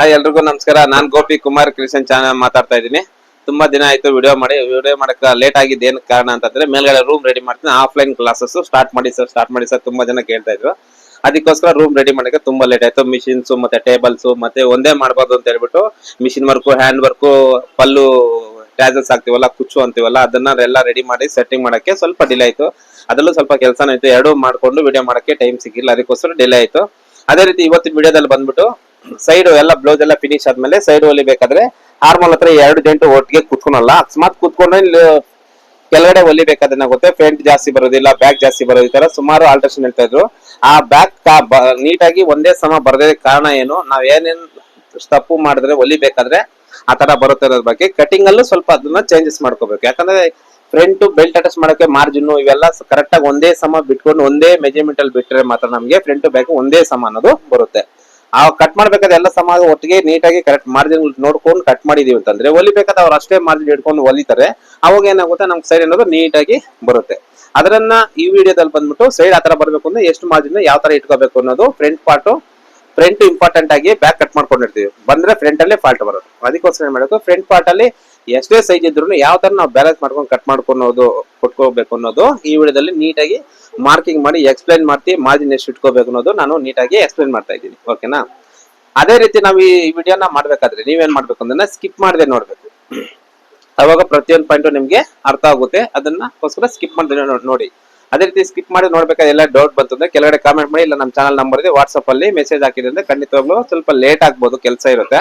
Hi ಎಲ್ರಿಗೂ ನಮಸ್ಕಾರ. ನಾನ್ ಗೋಪಿ ಕುಮಾರ್ ಕ್ರಿಶನ್ ಚಾನಲ್ ಮಾತಾಡ್ತಾ ಇದ್ದೀನಿ. ತುಂಬಾ ದಿನ ಆಯ್ತು ವಿಡಿಯೋ ಮಾಡಿ. ವಿಡಿಯೋ ಮಾಡಕ್ ಲೇಟ್ ಆಗಿದ್ದು ಏನ್ ಕಾರಣ ಅಂತಂದ್ರೆ ಮೇಲ್ಗಡೆ ರೂಮ್ ರೆಡಿ ಮಾಡ್ತೀನಿ. ಆಫ್ಲೈನ್ ಕ್ಲಾಸಸ್ ಸ್ಟಾರ್ಟ್ ಮಾಡಿ ಸರ್ ಸ್ಟಾರ್ಟ್ ಮಾಡಿ ಸರ್ ತುಂಬಾ ಜನ ಕೇಳ್ತಾ ಇದ್ರು. ಅದಕ್ಕೋಸ್ಕರ ರೂಮ್ ರೆಡಿ ಮಾಡಕ್ಕೆ ತುಂಬಾ ಲೇಟ್ ಆಯ್ತು. ಮಿಷಿನ್ಸ್ ಮತ್ತೆ ಟೇಬಲ್ಸ್ ಮತ್ತೆ ಒಂದೇ ಮಾಡ್ಬೋದು ಅಂತ ಹೇಳ್ಬಿಟ್ಟು machine work hand work pallu tassels ಹಾಕ್ತಿವಲ್ಲ, ಕುಚ್ಚು ಅಂತೀವಲ್ಲ, ಅದನ್ನ ಎಲ್ಲ ರೆಡಿ ಮಾಡಿ ಸೆಟ್ಟಿಂಗ್ ಮಾಡಕ್ಕೆ ಸ್ವಲ್ಪ ಡಿಲೇ ಆಯ್ತು. ಅದರಲ್ಲೂ ಸ್ವಲ್ಪ ಕೆಲಸನ ಇತ್ತು ಎರಡು ಮಾಡ್ಕೊಂಡು ವಿಡಿಯೋ ಮಾಡಕ್ಕೆ ಟೈಮ್ ಸಿಕ್ಕಿಲ್ಲ ಅದಕ್ಕೋಸ್ಕರ ಡಿಲೇ ಆಯ್ತು. ಅದೇ ರೀತಿ ಇವತ್ತಿನ ವಿಡಿಯೋದಲ್ಲಿ ಬಂದ್ಬಿಟ್ಟು ಸೈಡ್ ಎಲ್ಲ ಬ್ಲೌಸ್ ಎಲ್ಲ ಫಿನಿಶ್ ಆದ್ಮೇಲೆ ಸೈಡ್ ಹೊಲಿಬೇಕಾದ್ರೆ ಹಾರ್ಮೋಲ್ ಹತ್ರ ಎರಡು ಜಂಟು ಒಟ್ಟಿಗೆ ಕುತ್ಕೊಳಲ್ಲ. ಅಕಸ್ಮಾತ್ ಕುತ್ಕೊಂಡ್ರೆ ಕೆಳಗಡೆ ಹೊಲಿಬೇಕಾದ್ರೆ ಫ್ರಂಟ್ ಜಾಸ್ತಿ ಬರೋದಿಲ್ಲ ಬ್ಯಾಕ್ ಜಾಸ್ತಿ ಬರೋದು ಈ ತರ ಸುಮಾರು ಆಲ್ಟ್ರೇಷನ್ ಹೇಳ್ತಾ ಇದ್ರು. ಆ ಬ್ಯಾಕ್ ನೀಟಾಗಿ ಒಂದೇ ಸಮ ಬರದೇ ಕಾರಣ ಏನು? ನಾವ್ ಏನೇನ್ ತಪ್ಪು ಮಾಡಿದ್ರೆ ಹೊಲಿಬೇಕಾದ್ರೆ ಆ ತರ ಬರುತ್ತೆ ಅನ್ನೋದ್ರ ಬಗ್ಗೆ ಕಟಿಂಗ್ ಅಲ್ಲೂ ಸ್ವಲ್ಪ ಅದನ್ನ ಚೇಂಜಸ್ ಮಾಡ್ಕೋಬೇಕು. ಯಾಕಂದ್ರೆ ಫ್ರಂಟ್ ಬೆಲ್ಟ್ ಅಟ್ಯಾಚ್ ಮಾಡೋಕೆ ಮಾರ್ಜಿನ್ ಇವೆಲ್ಲ ಕರೆಕ್ಟ್ ಆಗಿ ಒಂದೇ ಸಮ ಬಿಟ್ಕೊಂಡು ಒಂದೇ ಮೆಜರ್ಮೆಂಟ್ ಅಲ್ಲಿ ಬಿಟ್ರೆ ಮಾತ್ರ ನಮಗೆ ಫ್ರಂಟ್ ಬ್ಯಾಕ್ ಒಂದೇ ಸಮ ಅನ್ನೋದು ಬರುತ್ತೆ. ಆ ಕಟ್ ಮಾಡ್ಬೇಕಾದ್ರೆ ಎಲ್ಲ ಸಮಾಜ ಒಟ್ಟಿಗೆ ನೀಟಾಗಿ ಕರೆಕ್ಟ್ ಮಾರ್ಜಿನ್ ನೋಡ್ಕೊಂಡು ಕಟ್ ಮಾಡಿದೀವಿ ಅಂತಂದ್ರೆ ಹೊಲಿಬೇಕಾದ್ರೆ ಅವ್ರು ಅಷ್ಟೇ ಮಾರ್ಜಿನ್ ಇಟ್ಕೊಂಡು ಹೊಲಿತಾರೆ ಅವಾಗ ಏನಾಗುತ್ತೆ ನಮ್ಗೆ ಸೈಡ್ ಅನ್ನೋದು ನೀಟಾಗಿ ಬರುತ್ತೆ. ಅದರನ್ನ ಈ ವಿಡಿಯೋದಲ್ಲಿ ಬಂದ್ಬಿಟ್ಟು ಸೈಡ್ ಆತರ ಬರ್ಬೇಕು ಅಂದ್ರೆ ಎಷ್ಟು ಮಾರ್ಜಿನ್ ಯಾವ ತರ ಇಟ್ಕೋಬೇಕು ಅನ್ನೋದು ಫ್ರಂಟ್ ಪಾರ್ಟ್ ಫ್ರಂಟ್ ಇಂಪಾರ್ಟೆಂಟ್ ಆಗಿ ಬ್ಯಾಕ್ ಕಟ್ ಮಾಡ್ಕೊಂಡಿರ್ತೀವಿ. ಬಂದ್ರೆ ಫ್ರಂಟ್ ಅಲ್ಲೇ ಫಾಲ್ಟ್ ಬರೋದು ಅದಕ್ಕೋಸ್ಕರ ಏನ್ ಮಾಡೋದು ಫ್ರಂಟ್ ಪಾರ್ಟ್ ಅಲ್ಲಿ ಎಷ್ಟೇ ಸೈಜ್ ಇದ್ರು ಯಾವ ತರ ನಾವು ಬ್ಯಾಲೆನ್ಸ್ ಮಾಡ್ಕೊಂಡು ಕಟ್ ಮಾಡ್ಕೊಳೋದು ಕೊಟ್ಕೋಬೇಕು ಅನ್ನೋದು ಈ ವಿಡಿಯೋದಲ್ಲಿ ನೀಟಾಗಿ ಮಾರ್ಕಿಂಗ್ ಮಾಡಿ ಎಕ್ಸ್ಪ್ಲೈನ್ ಮಾಡ್ತಿ ಮಾರ್ಜಿನ್ ಎಷ್ಟು ಇಟ್ಕೋಬೇಕು ಅನ್ನೋದು ನಾನು ನೀಟಾಗಿ ಎಕ್ಸ್ಪ್ಲೈನ್ ಮಾಡ್ತಾ ಇದ್ದೀನಿ. ಓಕೆನಾ ಅದೇ ರೀತಿ ನಾವು ಈ ವಿಡಿಯೋನ ಮಾಡ್ಬೇಕಾದ್ರೆ ನೀವೇನ್ ಮಾಡ್ಬೇಕು ಅಂದ್ರೆ ಸ್ಕಿಪ್ ಮಾಡದೆ ನೋಡ್ಬೇಕು. ಅವಾಗ ಪ್ರತಿಯೊಂದು ಪಾಯಿಂಟ್ ನಿಮ್ಗೆ ಅರ್ಥ ಆಗುತ್ತೆ. ಅದನ್ನಕ್ಕೋಸ್ಕರ ಸ್ಕಿಪ್ ಮಾಡಿದ್ರೆ ನೋಡಿ. ಅದೇ ರೀತಿ ಸ್ಕಿಪ್ ಮಾಡಿ ನೋಡ್ಬೇಕಾದ್ರೆ ಎಲ್ಲ ಡೌಟ್ ಬಂತಂದ್ರೆ ಕೆಳಗಡೆ ಕಾಮೆಂಟ್ ಮಾಡಿ ಇಲ್ಲ ನಮ್ಮ ಚಾನಲ್ ನಂಬರ್ ಇದೆ ವಾಟ್ಸಪ್ ಅಲ್ಲಿ ಮೆಸೇಜ್ ಹಾಕಿದ್ರೆ ಅಂದ್ರೆ ಖಂಡಿತವಾಗ್ಲೂ ಸ್ವಲ್ಪ ಲೇಟ್ ಆಗ್ಬೋದು, ಕೆಲಸ ಇರುತ್ತೆ.